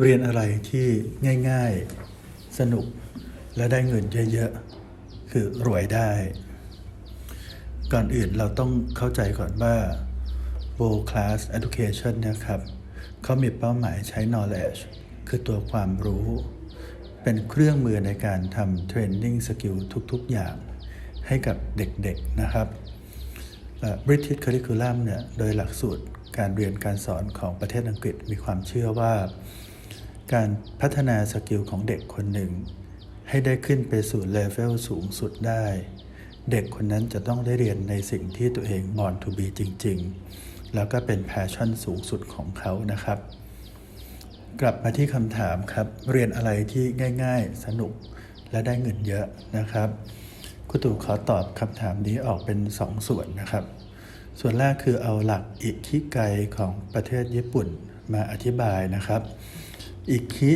เรียนอะไรที่ง่าย ๆ สนุก และได้เงินเยอะๆ คือรวยได้ ก่อนอื่นเราต้องเข้าใจก่อนว่า world class education นะครับ เขามีเป้าหมายใช้ knowledge คือตัวความรู้ เป็นเครื่องมือในการทำ training skill ทุกๆ อย่างให้กับเด็กๆ นะครับ British Curriculum เนี่ย โดยหลักสูตรการเรียนการสอนของประเทศอังกฤษมีความเชื่อว่า การพัฒนาสกิลของเด็กคนหนึ่ง ให้ได้ขึ้นไปสู่เลเวลสูงสุดได้ เด็กคนนั้นจะต้องได้เรียนในสิ่งที่ตัวเอง born to be จริง ๆ แล้วก็เป็น passion สูงสุดของเขานะครับ กลับมาที่คำถามครับ เรียนอะไรที่ง่าย ๆ สนุกและได้เงินเยอะนะครับคุณตู่ขอตอบคำถามนี้ออกเป็น 2ส่วนนะครับ ส่วนแรกคือเอาหลักอิคิไกของประเทศญี่ปุ่นมาอธิบายนะครับ อิคิ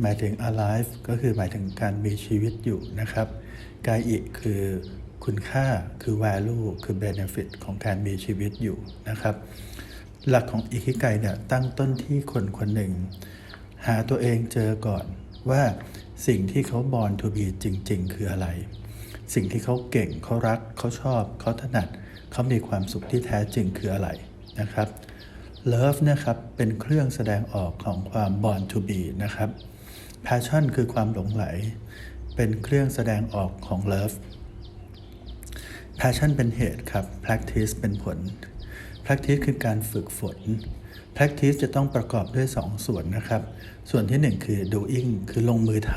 หมายถึง alive ก็คือหมายถึงการมีชีวิตอยู่นะครับกายอิคือคุณค่าคือ value คือ benefit ของการมีชีวิตอยู่นะครับ หลักของอิคิไกเนี่ยตั้งต้นที่คนคนหนึ่ง หาตัวเองเจอก่อนว่าสิ่งที่เขา born to be จริง ๆ คืออะไร สิ่งที่เขาเก่งเขารักเขาชอบเขาถนัดเขามีความสุขที่แท้จริงคืออะไรนะครับ Love นะครับเป็นเครื่องแสดงออกของความ born to be นะครับ Passion คือความหลงไหล เป็นเครื่องแสดงออกของ Love Passion เป็นเหตุครับ Practice เป็นผล Practice คือการฝึกฝน Practice จะต้องประกอบด้วย 2 ส่วนนะครับ ส่วนที่ 1 คือ doing คือลงมือท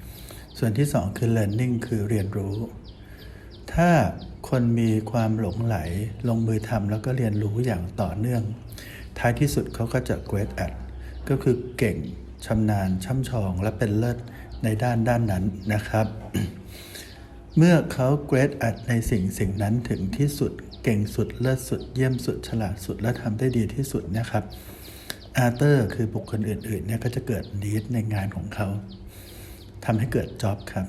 ำส่วนที่ 2 คือ learning คือเรียนรู้ ถ้าคนมีความหลงไหล ลงมือทำแล้วก็เรียนรู้อย่างต่อเนื่อง ท้ายที่สุดเขาก็จะ great at ก็คือเก่งชำนาญช่ำชองและเป็นเลิศในด้านด้านนั้นนะครับ เมื่อเขา great at ในสิ่งสิ่งนั้นถึงที่สุด เก่งสุดเลิศสุด เยี่ยมสุดฉลาดสุดและทำได้ดีที่สุดนะครับอาร์เตอร์คือบุคคลอื่นๆเนี่ยก็จะเกิดดีดในงานของเขาทำให้เกิดจ็อบครับ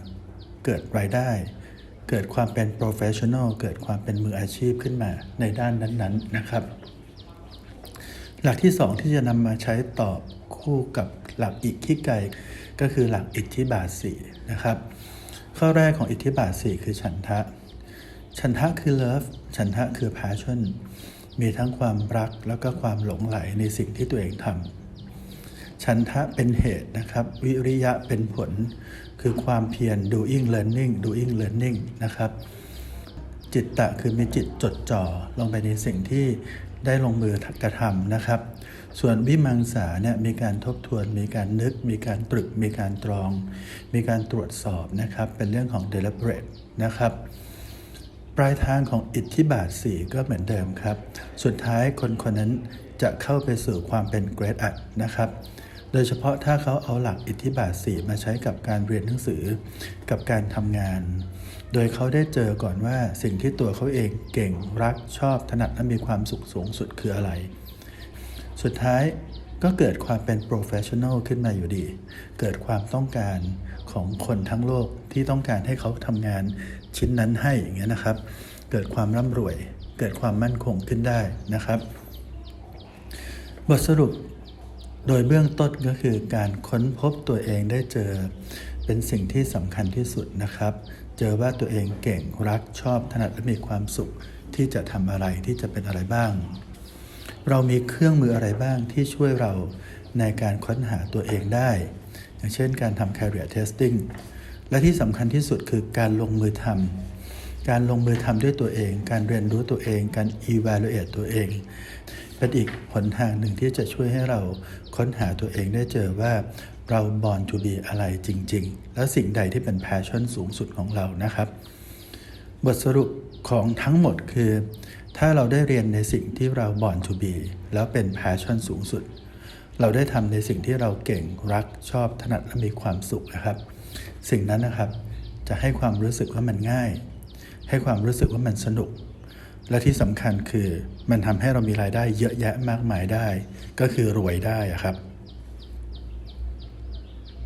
เกิดรายได้เกิดความเป็น professional เกิดความเป็นมืออาชีพขึ้นมาในด้านนั้นๆนะครับ หลักที่สองที่จะนำมาใช้ตอบคู่กับหลักอิทธิไกก็คือหลักอิทธิบาทสีนะครับ ข้อแรกของอิทธิบาทสีคือฉันทะ ฉันทะคือ love ฉันทะคือ passion มีทั้งความรักแล้วก็ความหลงไหลในสิ่งที่ตัวเองทำฉันทะเป็นเหตุนะครับ วิริยะเป็นผล คือความเพียร doing learning doing learning นะครับจิตตะคือมีจิตจดจ่อลงไปในสิ่งที่ ได้ลงมือกระทำนะครับ ส่วนวิมังสาเนี่ยมีการทบทวน มีการนึก มีการตรึก มีการตรอง มีการตรวจสอบนะครับ เป็นเรื่องของ deliberate นะครับ ปลายทางของอิทธิบาท 4 ก็เหมือนเดิมครับ สุดท้ายคนคนนั้นจะเข้าไปสู่ความเป็น great at นะครับ โดยเฉพาะถ้าเขาเอาหลักอิทธิบาท4มาใช้กับการเรียนหนังสือ กับการทำงาน โดยเขาได้เจอก่อนว่าสิ่งที่ตัวเขาเองเก่งรักชอบถนัดและมีความสุขสูงสุดคืออะไร สุดท้ายก็เกิดความเป็น professional ขึ้นมาอยู่ดี เกิดความต้องการของคนทั้งโลกที่ต้องการให้เขาทำงานชิ้นนั้นให้อย่างเงี้ยนะครับ เกิดความร่ำรวย เกิดความมั่นคงขึ้นได้นะครับ บทสรุป โดยเบื้องต้นก็คือการค้นพบตัวเองได้เจอ เป็นสิ่งที่สำคัญที่สุดนะครับ เจอว่าตัวเองเก่งรักชอบถนัดและมีความสุขที่จะทำอะไรที่จะเป็นอะไรบ้าง เรามีเครื่องมืออะไรบ้างที่ช่วยเราในการค้นหาตัวเองได้ อย่างเช่นการทำ career testing และที่สำคัญที่สุดคือการลงมือทำการลงมือทำด้วยตัวเอง การเรียนรู้ตัวเอง การ evaluate ตัวเอง เป็นอีกหนทางหนึ่งที่จะช่วยให้เราค้นหาตัวเองได้เจอว่าเรา born to be อะไรจริง ๆ และสิ่งใดที่เป็น passion สูงสุดของเรานะครับ บทสรุปของทั้งหมดคือ ถ้าเราได้เรียนในสิ่งที่เรา born to be แล้วเป็น passion สูงสุด เราได้ทำในสิ่งที่เราเก่งรักชอบถนัดและมีความสุขนะครับ สิ่งนั้นนะครับจะให้ความรู้สึกว่ามันง่าย ให้ความรู้สึกว่ามันสนุก และที่สำคัญคือมันทำให้เรามีรายได้เยอะแยะมากมายได้ ก็คือรวยได้ครับ